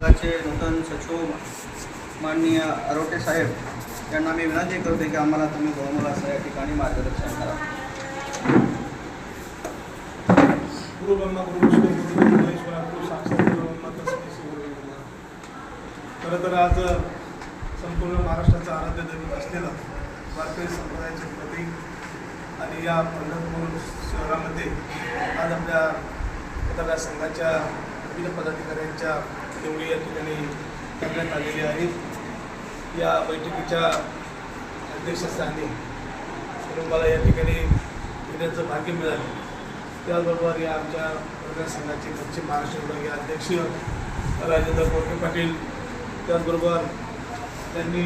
विभागाचे नूतन सचिव माननीय आरोटे साहेब यांना मी विनंती करते की आम्हाला तुम्ही गोमुलाचं या ठिकाणी मार्गदर्शन करा. गुरु ब्रह्मा गुरु विष्णू गुरु महेश्वरा गुरु साक्षात ब्रह्मा तस्मै खरं तर आज संपूर्ण महाराष्ट्राचा आराध्य दैवत असलेलं वारकरी संप्रदायाचे प्रतीक आणि या पंढरपूर शहरामध्ये आज आपल्या पत्रकार संघाच्या विविध पदाधिकाऱ्यांच्या तेवढी या ठिकाणी करण्यात आलेली आहेत या बैठकीच्या अध्यक्षस्थानी कुटुंबाला मला या ठिकाणी येण्याचं भाग्य मिळालं. त्याचबरोबर या आमच्या पत्रकार संघाचे पश्चिम महाराष्ट्र विभागीय अध्यक्ष राजेंद्र कोटे पाटील त्याचबरोबर त्यांनी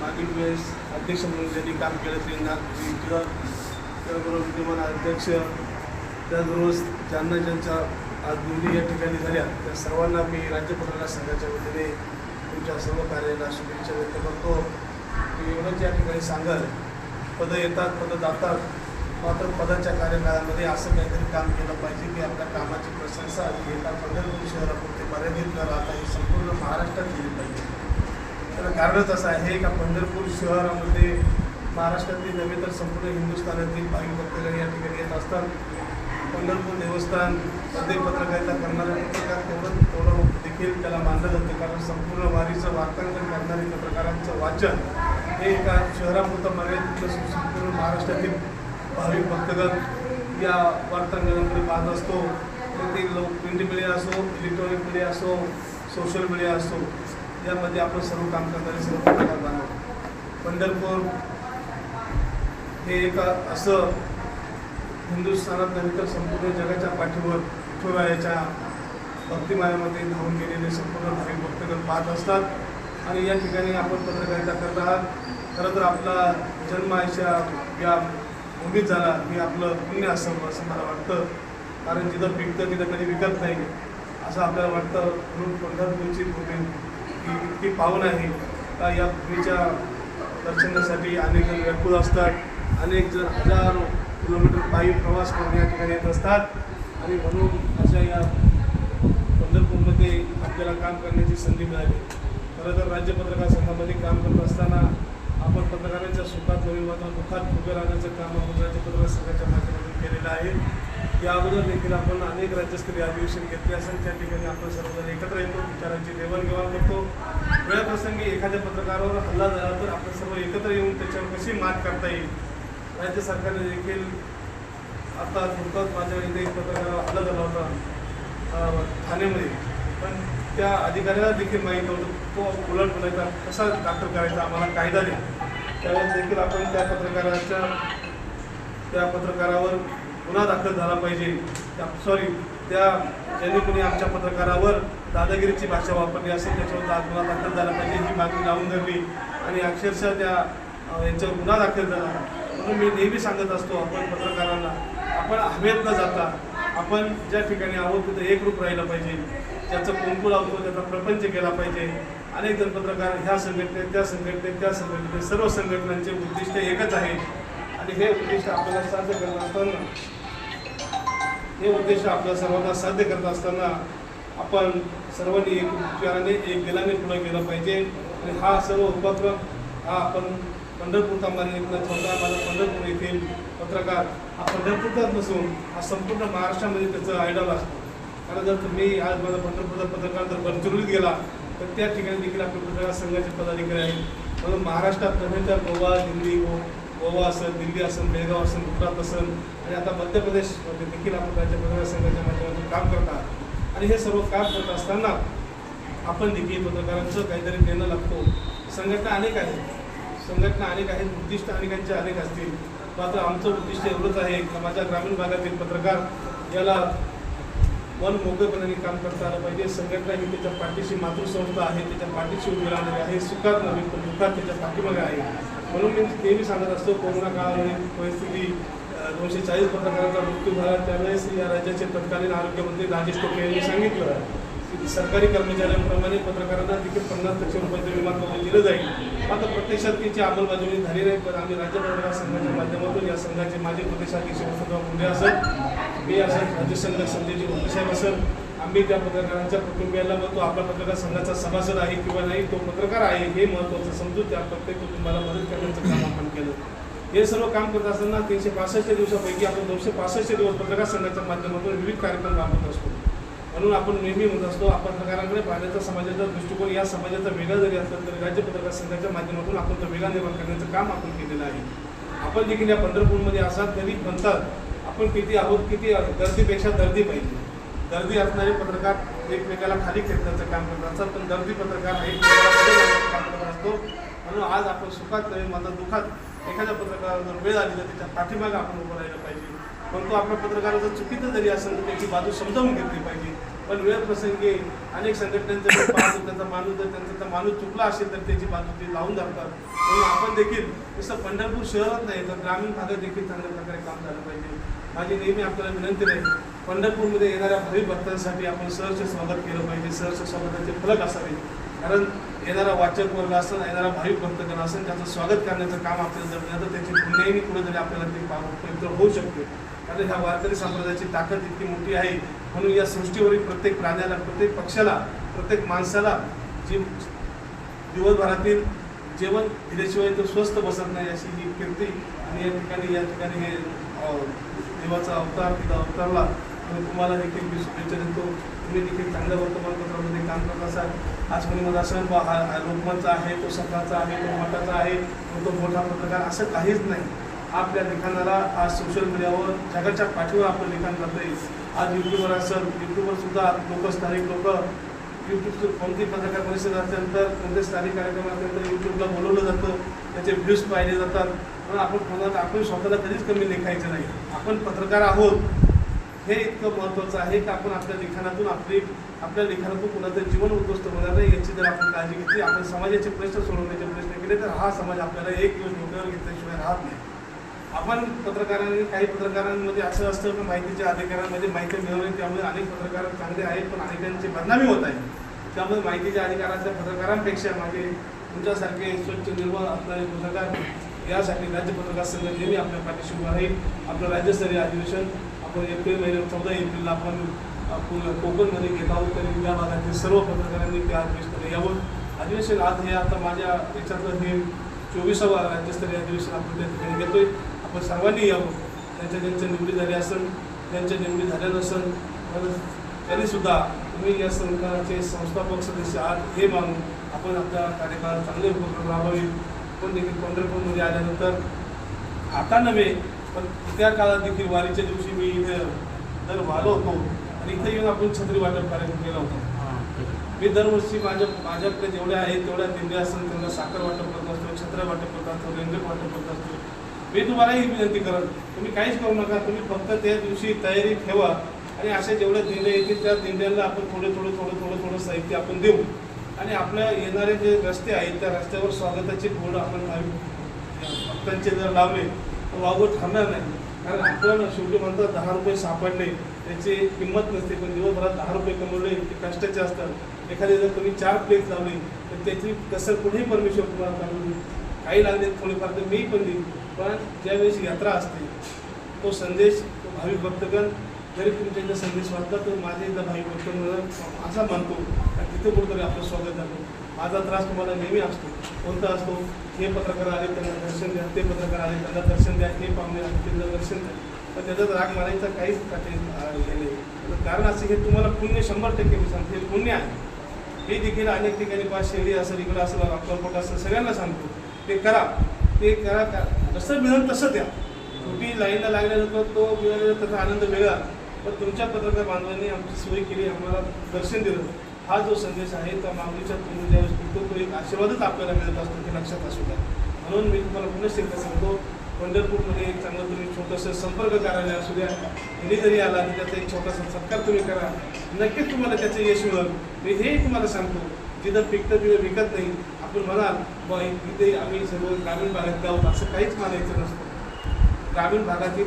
मागील वेळेस अध्यक्ष म्हणून ज्यांनी काम केलं ते नागपूर त्याचबरोबर विद्यमान अध्यक्ष त्याचबरोबर ज्यांना ज्यांचा आज दोन्ही या ठिकाणी झाल्या. त्या सर्वांना मी राज्य पत्रकार संघाच्या वतीने तुमच्या सर्व कार्याला शुभेच्छा व्यक्त करतो. मी एवढंच या ठिकाणी सांगाल पदं येतात पदं जातात. मात्र पदाच्या कार्यकाळामध्ये असं काहीतरी काम केलं पाहिजे की आपल्या कामाची प्रशंसा ही एका पंढरपूर शहरापुरते मर्यादित न राहता ही संपूर्ण महाराष्ट्रात केली पाहिजे. त्याला कारणच असं आहे का पंढरपूर शहरामध्ये महाराष्ट्रातील नव्हे तर संपूर्ण हिंदुस्थानातील भाविक भक्तगण या ठिकाणी येत असतात. पंढरपूर देवस्थान सध्या पत्रकारिता करणारा पत्रकार तेवढं तेवढं देखील त्याला मानलं जातं. कारण संपूर्ण वारीचं वार्तांकन करणारे पत्रकारांचं वाचन हे एका शहरापुरतं मर्यादित संपूर्ण महाराष्ट्रातील भाविक भक्तगण या वार्तांकनाकडे पाहत असतो. ते लोक प्रिंट मीडिया असो इलेक्ट्रॉनिक मीडिया असो सोशल मीडिया असो यामध्ये आपण सर्व काम करणारे सर्व पत्रकार पंढरपूर हे एक असं हिंदुस्थानात नव्हे तर संपूर्ण जगाच्या पाठीवर विठुरायाच्या भक्तिमायामध्ये धावून गेलेले संपूर्ण भाविक भक्तगण पाहत असतात. आणि या ठिकाणी आपण पत्रकारिता करत आहात. खरं तर आपला जन्म आयशा या भूमीत झाला हे आपलं पुण्य असं असं मला वाटतं. कारण जिथं पिकतं तिथं कधी विकत नाही. असं आपल्याला वाटतं. म्हणून पंढरपूरची भूमी ही इतकी पावन आहे. का या भूमीच्या दर्शनासाठी अनेक जण व्याकुळ असतात. अनेक जण हजारो किलोमीटर पायी प्रवास करून या ठिकाणी येत असतात. आणि म्हणून अशा या पंढरपूरमध्ये आपल्याला काम करण्याची संधी मिळाली. खरं तर राज्य पत्रकार संघामध्ये काम करत असताना आपण पत्रकारांच्या सुखात नवीन दुःखात उभे राहण्याचं काम आपण राज्य पत्रकार संघाच्या माध्यमातून केलेलं आहे. या अगोदर देखील आपण अनेक राज्यस्तरीय अधिवेशन घेतले असेल. त्या ठिकाणी आपण सर्वजण एकत्र येतो विचारांची देवाणघेवाण करतो. वेळप्रसंगी एखाद्या पत्रकारावर हल्ला झाला तर आपण सर्व एकत्र येऊन त्याच्यावर कशी मात करता येईल? राज्य सरकारने देखील आता नुकताच माझ्या इथे एक पत्रकारावर हल्ला झाला होता ठाणेमध्ये. ठाण्यामध्ये पण त्या अधिकाऱ्याला देखील माहीत होतं तो उलट बोलायचा कसा दाखल करायचा? आम्हाला कायदा द्या. त्यावेळेस देखील आपण त्या पत्रकाराच्या त्या पत्रकारावर गुन्हा दाखल झाला पाहिजे. त्या सॉरी त्या ज्यांनी कोणी आमच्या पत्रकारावर दादागिरीची भाषा वापरली असेल त्याच्यावर दा- गुन्हा दाखल झाला पाहिजे ही मागणी लावून धरली. आणि अक्षरशः त्या यांच्यावर गुन्हा दाखल झाला. म्हणून मी नेहमी सांगत असतो आपण पत्रकारांना आपण हवेत न जाता आपण ज्या ठिकाणी आहोत तिथं एकरूप राहिलं पाहिजे. ज्याचं कुंकू लावतो त्याचा प्रपंच केला पाहिजे. अनेक जण पत्रकार ह्या संघटनेत त्या संघटनेत त्या संघटनेत सर्व संघटनांचे उद्दिष्ट एकच आहे आणि हे उद्दिष्ट आपल्याला साध्य करत असताना हे उद्दिष्ट आपल्या सर्वांना साध्य करत असताना आपण सर्वांनी एक उपचाराने एक दिलाने पुढे गेलं पाहिजे. आणि हा सर्व उपक्रम हा आपण पंढरपूर तांबाने छोटा माझा पंढरपूर येथील पत्रकार हा पंढरपूरचाच नसून हा संपूर्ण महाराष्ट्रामध्ये त्याचं आयडॉल असतो. कारण जर तुम्ही आज माझा पंढरपूरचा पत्रकार जर गडचिरोलीत गेला तर त्या ठिकाणी देखील आपले पत्रकार संघाचे पदाधिकारी आहेत. म्हणून महाराष्ट्रात नव्हे तर गोवा दिल्ली गो गोवा असेल दिल्ली असेल बेळगाव असेल गुजरात असेल आणि आता मध्य प्रदेशमध्ये देखील आपण राज्य पत्रकार संघाच्या माध्यमातून काम करतात आणि हे सर्व काम करत असताना आपण देखील पत्रकारांचं काहीतरी देणं लागतो. संघटना अनेक आहेत. संघटना अनेक आहेत उद्दिष्ट अनेकांचे अनेक असतील. मात्र आमचं उद्दिष्ट एवढंच आहे की माझ्या ग्रामीण भागातील पत्रकार याला मन मोकळेपणाने काम करता आलं पाहिजे. संघटना ही त्याच्या पाठीशी मातृसंस्था आहे त्याच्या पाठीशी उभी राहणारी आहे सुखात नव्हे तर दुःखात त्याच्या पाठीमागे आहे. म्हणून मी नेहमी सांगत असतो कोरोना काळामध्ये परिस्थिती दोनशे चाळीस पत्रकारांचा मृत्यू झाला. त्यावेळेस या राज्याचे तत्कालीन आरोग्यमंत्री राजेश टोपे यांनी सांगितलं की सरकारी कर्मचाऱ्यांप्रमाणे पत्रकारांना देखील पन्नास लक्ष रुपयाचं विमा कवच दिलं जाईल. मात्र प्रत्यक्षात त्याची अंमलबजावणी झाली नाही पण आम्ही राज्य पत्रकार संघाच्या माध्यमातून या संघाचे माजी प्रदेशाध्यक्ष वसंतराव मुंडे असत मी असत राज्य संघ संजयजी साहेब असेल आम्ही त्या पत्रकारांच्या कुटुंबियाला मग तो आपला पत्रकार संघाचा सभासद आहे किंवा नाही तो पत्रकार आहे हे महत्त्वाचं समजून त्या प्रत्येक कुटुंबाला मदत करण्याचं काम आपण केलं. हे सर्व काम करत असताना तीनशे पासष्ट दिवसापैकी आपण दोनशे पासष्ट दिवस पत्रकार संघाच्या माध्यमातून विविध कार्यक्रम राबवत असतो. म्हणून आपण नेहमी म्हणत असतो आपण पत्रकारांकडे पाहण्याचा समाजाचा दृष्टिकोन या समाजाचा वेगळा जरी असला तरी राज्य पत्रकार संघाच्या माध्यमातून आपण तो वेगळा निर्माण करण्याचं काम आपण केलेलं आहे. आपण देखील या पंढरपूरमध्ये असाल तरी म्हणतात आपण किती आहोत किती गर्दीपेक्षा दर्दी पाहिजे. दर्दी असणारे पत्रकार एकमेकाला खाली खेचण्याचं काम करत असतात पण दर्दी पत्रकार हा एकमेकाला काम करत असतो. म्हणून आज आपण सुखात नव्हे माझा दुःखात एखाद्या पत्रकाराला जर वेळ आली तर त्याच्या पाठीमागे आपण उभं राहिलं पाहिजे. पण तो आपल्या पत्रकाराचं चुकीचं जरी असेल तर त्याची बाजू समजावून घेतली पाहिजे. पण वेळ प्रसंगी अनेक संघटनांचा जर पाहतो त्यांचा माणूस जर त्यांचा तर माणूस चुकला असेल तर त्याची बाजू ते लावून धरतात. म्हणून आपण देखील जसं पंढरपूर शहरात नाही तर ग्रामीण भागात देखील चांगल्या प्रकारे काम झालं पाहिजे. माझी नेहमी आपल्याला विनंती राहील पंढरपूरमध्ये येणाऱ्या भावी भक्तांसाठी आपण सहर्ष स्वागत केलं पाहिजे. सहर्ष स्वागताचे फलक असावे. कारण येणारा वाचक वर्ग असेल येणारा भाविक भक्तगण असेल त्याचं स्वागत करण्याचं काम आपल्याला जर मिळालं त्याची पुण्याही कुठेतरी आपल्याला ते पाव- पवित्र होऊ शकते. कारण ह्या वारकरी संप्रदायाची ताकद इतकी मोठी आहे. म्हणून या सृष्टीवरील प्रत्येक प्राण्याला प्रत्येक पक्षाला प्रत्येक माणसाला जी दिवसभरातील जेवण दिल्याशिवाय तो स्वस्त बसत नाही अशी ही कीर्ती आणि या ठिकाणी या ठिकाणी हे देवाचा अवतार तिथं अवतारला आणि तुम्हाला देखील मी शुभेच्छा देतो. तुम्ही देखील चांगल्या वर्तमानपत्रामध्ये काम करत असाल. आज कोणी मला असं हा लोकमतचा आहे तो सकाळचा आहे तो मठाचा आहे तो तो मोठा पत्रकार असं काहीच नाही. आपल्या लिखाणाला आज सोशल मीडियावर जगाच्या पाठीवर आपलं लिखाण करता येईल. आज यूट्यूबवर असेल यूट्यूबवर सुद्धा लोक स्थानिक लोक यूट्यूबचं कोणती पत्रकार परिषद असेल तर कोणते स्थानिक कार्यक्रम असेल तर यूट्यूबला बोलवलं जातं. त्याचे व्ह्यूज पाहिले जातात. पण आपण कोणाला आपण स्वतःला कधीच कमी लेखायचं नाही. आपण पत्रकार आहोत. हे इतकं महत्त्वाचं आहे की आपण आपल्या लिखाणातून आपली आपल्या लिखाणातून कोणाचं जीवन उद्ध्वस्त होणार नाही याची जर आपण काळजी घेतली आपण समाजाचे प्रश्न सोडवण्याचे प्रयत्न केले तर हा समाज आपल्याला एक दिवस डोक्यावर घेतल्याशिवाय राहत नाही. आपण पत्रकारांनी काही पत्रकारांमध्ये असं असतं की माहितीच्या अधिकारांमध्ये माहिती मिळवली त्यामुळे अनेक पत्रकार चांगले आहेत पण अनेकांची बदनामी होत आहे. त्यामुळे माहितीच्या अधिकाराच्या पत्रकारांपेक्षा माझे तुमच्यासारखे स्वच्छ निर्माण असणारे पत्रकार यासाठी राज्य पत्रकार संघ नेहमी आपल्या पाठीशी उभा राहील. आपलं राज्यस्तरीय अधिवेशन आपण एप्रिल महिन्यात चौदा एप्रिलला आपण आपण कोकणमध्ये घेत आहोत. तरी या भागातील सर्व पत्रकारांनी त्या अधिवेशनाला यावं. अधिवेशन आज हे आता माझ्या याच्यातलं हे चोवीसावा राज्यस्तरीय अधिवेशन आपण त्या ठिकाणी घेतोय. व सर्वांनी यावं त्यांच्या त्यांच्या निवडी झाली असेल त्यांच्या निवडी झाल्या नसेल तर त्यांनी सुद्धा तुम्ही या संघाचे संस्थापक सदस्य आहात हे मानून आपण आपला कार्यकाळ चांगले उपक्रम राबवावे पण देखील पंढरपूरमध्ये आल्यानंतर आता नव्हे पण त्या काळात देखील वारीच्या दिवशी मी इथे दर वालो होतो आणि इथे येऊन आपण छत्री वाटप कार्यक्रम केला होता. मी दरवर्षी माझ्या माझ्याकडे जेवढ्या आहेत तेवढ्या दिंड्या असेल त्यांना साखर वाटप करत असतो छत्र वाटप करत असतो रेंजर वाटप करत असतो. मी तुम्हालाही विनंती करेन तुम्ही काहीच करू नका तुम्ही फक्त त्या दिवशी तयारी ठेवा आणि अशा जेवढ्या दिंड्या येतील त्या दिंड्यांना आपण थोडं थोडं थोडं थोडं थोडं साहित्य आपण देऊ. आणि आपल्या येणारे जे रस्ते आहेत त्या रस्त्यावर स्वागताचे बोर्ड आपण भक्तांचे जर लावले तर वावगं ठरणार नाही. कारण आपण शेवटी म्हणतात दहा रुपये सापडले त्याची किंमत नसते. पण दिवसभरात दहा रुपये कमवले ते कष्टाचे असतात. एखादे जर तुम्ही चार प्लेट लावले तर त्याची कसं कुठेही परमेश्वर तुम्हाला काढून काही लागले थोडेफार तर मी पण देईन. पण ज्यावेळेस यात्रा असते तो संदेश तो भाविक भक्तगण जरी तुमच्या इथं संदेश वाचला तर माझ्या इथं भाविक भक्तगण असा मानतो. आणि तिथे कुठंतरी आपलं स्वागत झालं माझा त्रास तुम्हाला नेहमी असतो. कोणता असतो? हे पत्रकार आले त्यांना दर्शन द्या. ते पत्रकार आले त्यांना दर्शन द्या. हे पाहुणे आले त्यांना दर्शन द्या. पण त्याच्यात राग मारायचा काहीच काही हे नाही. कारण असं हे तुम्हाला पुण्य शंभर टक्के मी सांगते. हे पुण्य आहे. हे देखील अनेक ठिकाणी पाच शेळी असेल इकडं असेल अक्कलकोट असेल सगळ्यांना सांगतो. ते करा. ते करा जसं मिळेल तसं द्या. कुठे लाईनला लागल्यानंतर तो मिळालेला त्याचा आनंद वेगळा. पण तुमच्या पत्रकार बांधवांनी आमची सोय केली आम्हाला दर्शन दिलं. हा जो संदेश आहे त्या मागणीच्या तुम्ही ज्यावेळेस पिकतो तो एक आशीर्वादच आपल्याला मिळत असतो की लक्षात असू द्या. म्हणून मी तुम्हाला पुन्हा एकदा सांगतो पंढरपूरमध्ये एक चांगलं तुम्ही छोटंसं संपर्क कार्यालय असू द्या. कुणी जरी आला तर त्याचा एक छोटासा सत्कार तुम्ही करा. नक्कीच तुम्हाला त्याचं यश मिळेल. मी हेही तुम्हाला सांगतो जिथं पिकतं तिथं विकत नाही. आपण म्हणाल मग इथे आम्ही सर्व ग्रामीण भागात जाऊ असं काहीच मानायचं नसतं. ग्रामीण भागातील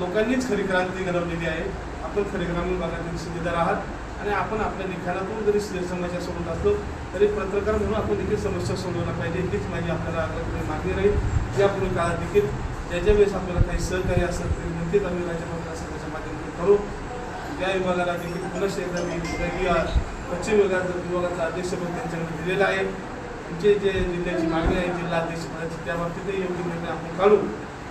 लोकांनीच खरी क्रांती घडवलेली आहे. आपण खरे ग्रामीण भागातील सिद्धीदार आहात आणि आपण आपल्या लिखाणातून जरी समस्या सोडत असलो तरी पत्रकार म्हणून आपण देखील समस्या सोडवल्या पाहिजे. हीच माझी आपल्याला आपल्याकडे मागणी राहील. यापूर्वी काळात देखील ज्याच्या वेळेस आपल्याला काही सहकार्य असेल तरी नक्कीच आम्ही राज्यमंत्री असेल त्याच्या माध्यमातून करू. या विभागाला देखील पुनश्च एकदा मी पश्चिम विभागाचा विभागाचा अध्यक्षपद त्यांच्याकडे दिलेला आहे. तुमचे जे जिल्ह्याची मागणी आहे जिल्हाध्यक्ष अध्यक्षपदाची त्या बाबतीतही योग्य निर्णय आपण काढू.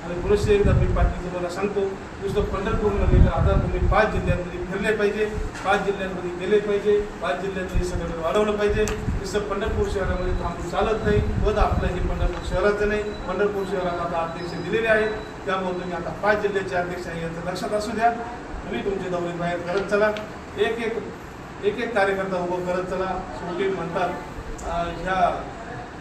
आणि पुनश्च एकदा मी पाटील तुम्हाला सांगतो नुसतं पंढरपूरमध्ये आता तुम्ही पाच जिल्ह्यांमध्ये फिरले पाहिजे पाच जिल्ह्यांमध्ये गेले पाहिजे पाच जिल्ह्यांमध्ये सगळं वाढवलं पाहिजे. नुसतं पंढरपूर शहरामध्ये थांबून चालत नाही पद आपलं हे पंढरपूर शहराचं नाही. पंढरपूर शहराला आता अध्यक्ष दिलेले आहेत. त्यामुळे तुम्ही आता पाच जिल्ह्याचे अध्यक्ष आहे याचं लक्षात असू द्या. तुम्ही तुमचे दौरे बाहेर करत चला. एक एक एक एक कार्यकर्ता उभं करत चला. शेवटी म्हणतात ह्या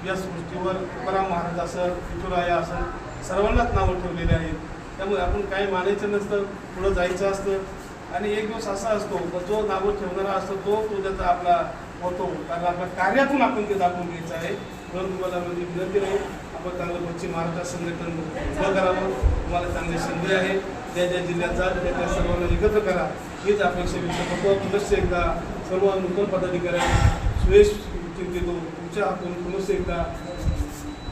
या सृष्टीवर तुकाराम महाराज असं विठुराया असं सर्वांनाच नावं ठेवलेले आहेत. त्यामुळे आपण काही मानायचं नसतं पुढं जायचं असतं. आणि एक दिवस असा असतो जो नावं ठेवणारा असतो तो तो त्याचा आपला होतो. कारण आपल्या कार्यातून आपण ते दाखवून घ्यायचं आहे. म्हणून तुम्हाला माझी विनंती राहील आपण चांगलं पश्चिम महाराष्ट्र संघटन उभं करावं. तुम्हाला चांगली संधी आहे. ज्या ज्या जिल्ह्यात जा त्या त्या सर्वांना एकत्र करा. हीच अपेक्षा व्यक्त करतो. पुनश्च एकदा सर्व नूतन पदाधिकाऱ्यांना सुरेश देतो तुमच्या हातून पुनश्च एकदा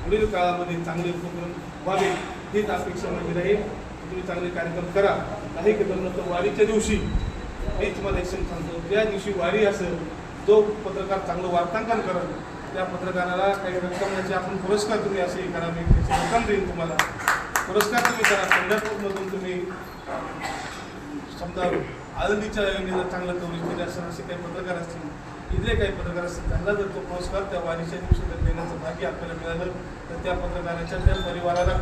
पुढील काळामध्ये चांगले उपक्रम व्हावे हीच अपेक्षा माझी राहील तुम्ही चांगले कार्यक्रम करा. काही केलं नंतर वारीच्या दिवशी मीच तुम्हाला एक सांगतो ज्या दिवशी वारी असेल जो पत्रकार चांगलं वार्तांकन करेल त्या पत्रकाराला काही रक्कमाचे आपण पुरस्कार तुम्ही असे करावे त्याची रक्कम देईन तुम्हाला. पुरस्कार तुम्ही करा. पंढरपूरमधून तुम्ही समजा आळंदीच्या योजनेला चांगलं कवरेज केलं असेल असे काही पत्रकार असतील इथले काही पत्रकार असतील त्यांना जर तो पुरस्कार त्या वारीच्या दिवशी जर देण्याचं भाग्य आपल्याला मिळालं तर त्या पत्रकाराच्या त्या परिवाराला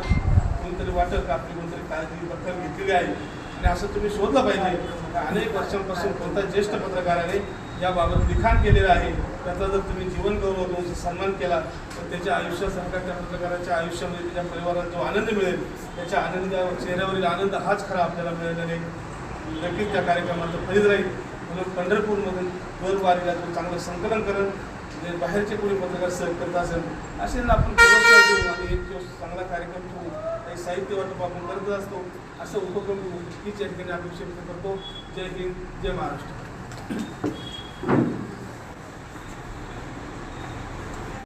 कोणतरी वाटेल का? आपली कोणतरी काळजी दखल घेतलेली आहे? आणि असं तुम्ही शोधलं पाहिजे. म्हणजे अनेक वर्षांपासून कोणता ज्येष्ठ पत्रकाराने याबाबत लिखाण केलेलं आहे. त्याचा जर तुम्ही जीवन गौरव देऊन सन्मान केला तर त्याच्या आयुष्यासारखा त्या पत्रकाराच्या आयुष्यामध्ये त्याच्या परिवाराला जो आनंद मिळेल त्याच्या आनंदावर चेहऱ्यावरील आनंद हाच खरा आपल्याला मिळालेला आहे. नक्कीच त्या कार्यक्रमाचं फलित राहील. म्हणून पंढरपूरमधून दरवारीला तो चांगलं संकलन करत जे बाहेरचे कोणी पत्रकार सहयोग करत असेल असेल आपण पुरस्कार देऊ आणि एक दिवस चांगला कार्यक्रम ठेवू काही साहित्य वाटप आपण करत असतो असं उपक्रम हीच या ठिकाणी अपेक्षा करतो. जय हिंद जय महाराष्ट्र.